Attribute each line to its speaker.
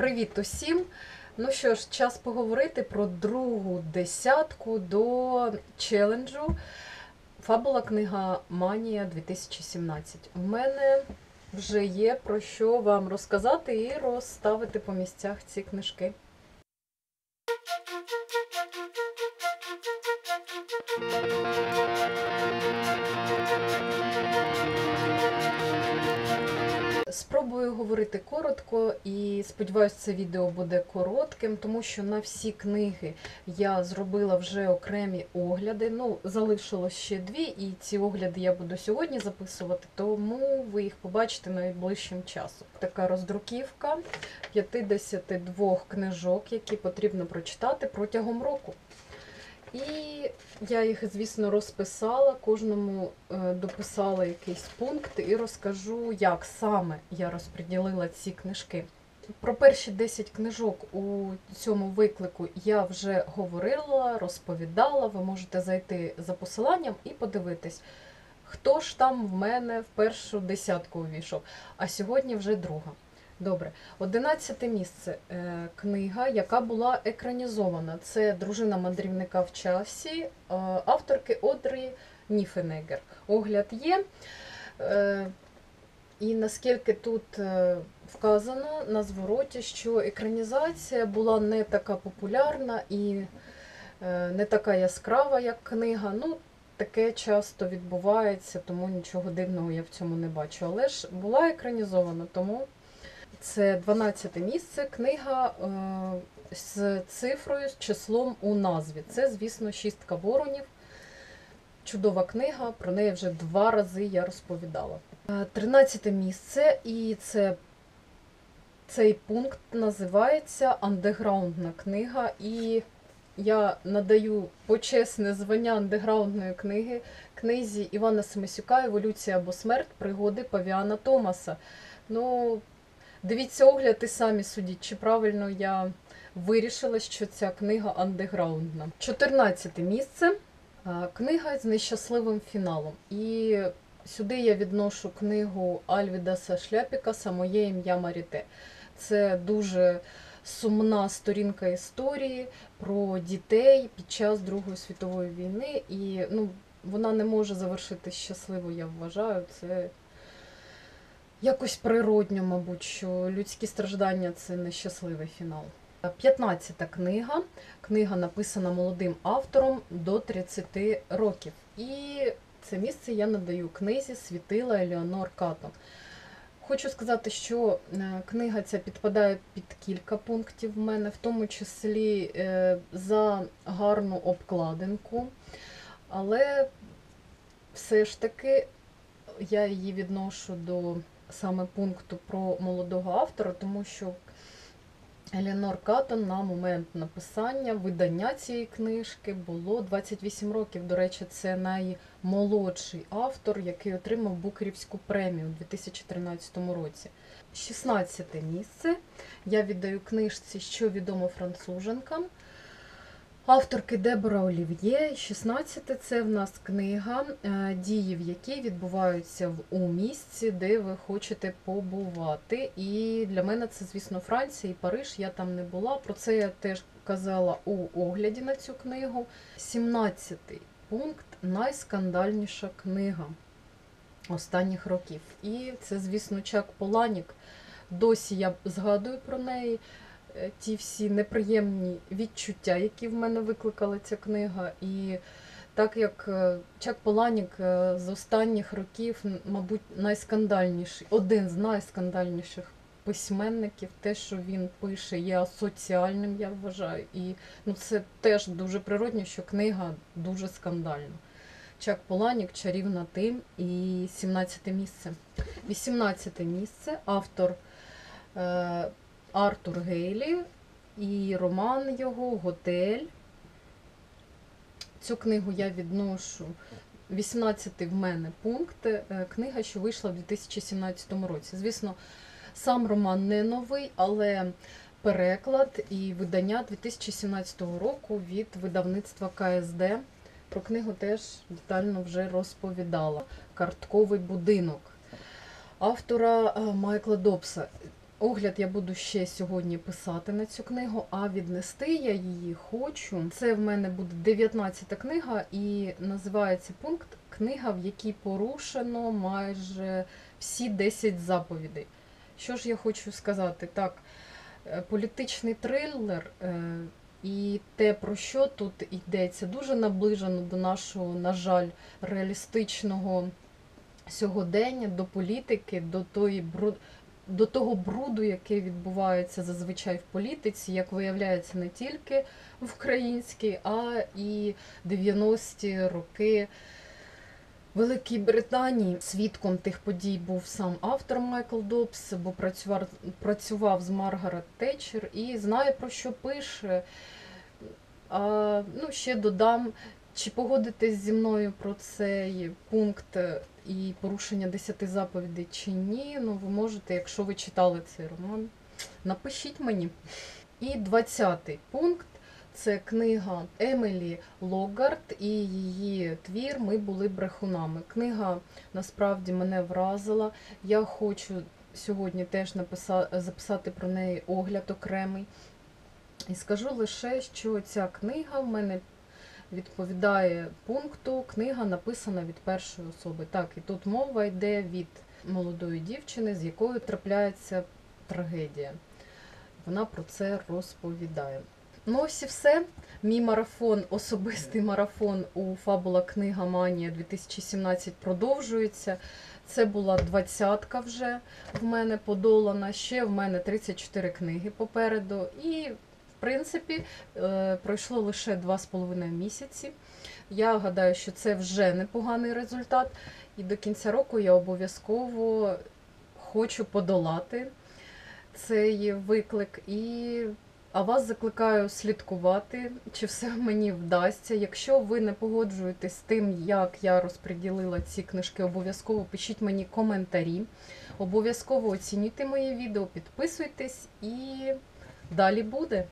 Speaker 1: Привіт усім! Ну що ж, час поговорити про другу десятку до челенджу Фабула книга Манія 2017. У мене вже є про що вам розказати і розставити по місцях ці книжки. Спробую говорити коротко і сподіваюся, це відео буде коротким, тому що на всі книги я зробила вже окремі огляди. Ну, залишилось ще дві, і ці огляди я буду сьогодні записувати, тому ви їх побачите найближчим часом. Така роздруківка 52 книжок, які потрібно прочитати протягом року. І я їх, звісно, розписала, кожному е, дописала якийсь пункт і розкажу, як саме я розподілила ці книжки. Про перші 10 книжок у цьому виклику я вже говорила, розповідала. Ви можете зайти за посиланням і подивитись, хто ж там в мене в першу десятку увійшов. А сьогодні вже друга. Добре, одинадцяте місце. Е, Книга, яка була екранізована. Це Дружина мандрівника в часі, е, авторки Одрі Ніфенегер. Огляд є. Е, І наскільки тут вказано на звороті, що екранізація була не така популярна і не така яскрава, як книга. Ну, таке часто відбувається, тому нічого дивного я в цьому не бачу. Але ж була екранізована, тому. Це 12 місце. Книга е, з цифрою, з числом у назві. Це, звісно, шістка воронів. Чудова книга, про неї вже два рази я розповідала. Е, 13 місце, і це, цей пункт називається Андеграундна книга. І я надаю почесне звання андеграундної книги книзі Івана Семисюка Еволюція або смерть пригоди Павіана Томаса. Ну, Дивіться огляд і самі судіть, чи правильно я вирішила, що ця книга андеграундна. 14 місце. Книга з нещасливим фіналом. І сюди я відношу книгу Альвідаса Шляпікаса Моє ім'я Маріте. Це дуже сумна сторінка історії про дітей під час Другої світової війни. І ну, вона не може завершити щасливо, я вважаю. Це Якось природньо, мабуть, що людські страждання це нещасливий фінал. 15 книга. Книга написана молодим автором до 30 років. І це місце я надаю книзі Світила Еліонор Катон. Хочу сказати, що е, книга ця підпадає під кілька пунктів в мене, в тому числі е, за гарну обкладинку. Але все ж таки я її відношу до саме пункту про молодого автора, тому що Елінор Катон на момент написання, видання цієї книжки було 28 років. До речі, це наймолодший автор, який отримав Букерівську премію у 2013 році. 16 місце. Я віддаю книжці, що відомо француженкам. Авторки Дебора Олів'є, 16 це в нас книга, е, дії в якій відбуваються в у місці, де ви хочете побувати. І для мене це, звісно, Франція і Париж. Я там не була. Про це я теж казала у огляді на цю книгу. 17 пункт найскандальніша книга останніх років. І це, звісно, Чак Поланік. Досі я згадую про неї. Е, ті всі неприємні відчуття, які в мене викликала ця книга. І так як е, Чак Поланік е, з останніх років, мабуть, найскандальніший, один з найскандальніших письменників, те, що він пише, є асоціальним, я вважаю. І ну, це теж дуже природньо, що книга дуже скандальна. Чак Поланік, Чарівна Тим і 17 місце. 18 місце. Автор. Артур Гейлі і роман його Готель. Цю книгу я відношу 18 в мене пункт. Е, книга, що вийшла в 2017 році. Звісно, сам роман не новий, але переклад і видання 2017 року від видавництва КСД. Про книгу теж детально вже розповідала. Картковий будинок автора е, Майкла Добса. Огляд я буду ще сьогодні писати на цю книгу, а віднести я її хочу. Це в мене буде 19 книга, і називається пункт Книга, в якій порушено майже всі 10 заповідей. Що ж я хочу сказати? Так, е, політичний трилер е, і те, про що тут йдеться, дуже наближено до нашого, на жаль, реалістичного сьогодення, до політики, до тої бру- до того бруду, який відбувається зазвичай в політиці, як виявляється не тільки в українській, а і 90-ті роки. Великій Британії свідком тих подій був сам автор Майкл Добс, бо працював, працював з Маргарет Тетчер і знає про що пише. А, ну, ще додам, чи погодитесь зі мною про цей пункт і порушення 10 заповідей чи ні. Ну, ви можете, якщо ви читали цей роман, напишіть мені. І 20-й пункт це книга Емілі Логард і її твір Ми були брехунами. Книга насправді мене вразила. Я хочу сьогодні теж написати, записати про неї огляд окремий. І скажу лише, що ця книга в мене відповідає пункту. Книга написана від першої особи. Так, і тут мова йде від молодої дівчини, з якою трапляється трагедія. Вона про це розповідає. Ну, ось і все. Мій марафон, особистий марафон у Фабула Книга Манія 2017 продовжується. Це була двадцятка вже в мене подолана. Ще в мене 34 книги попереду. І, принципі, е, пройшло лише 2,5 місяці. Я гадаю, що це вже непоганий результат. І до кінця року я обов'язково хочу подолати цей виклик. І а вас закликаю слідкувати, чи все мені вдасться. Якщо ви не погоджуєтесь з тим, як я розподілила ці книжки, обов'язково пишіть мені коментарі. Обов'язково оцінюйте моє відео, підписуйтесь і далі буде.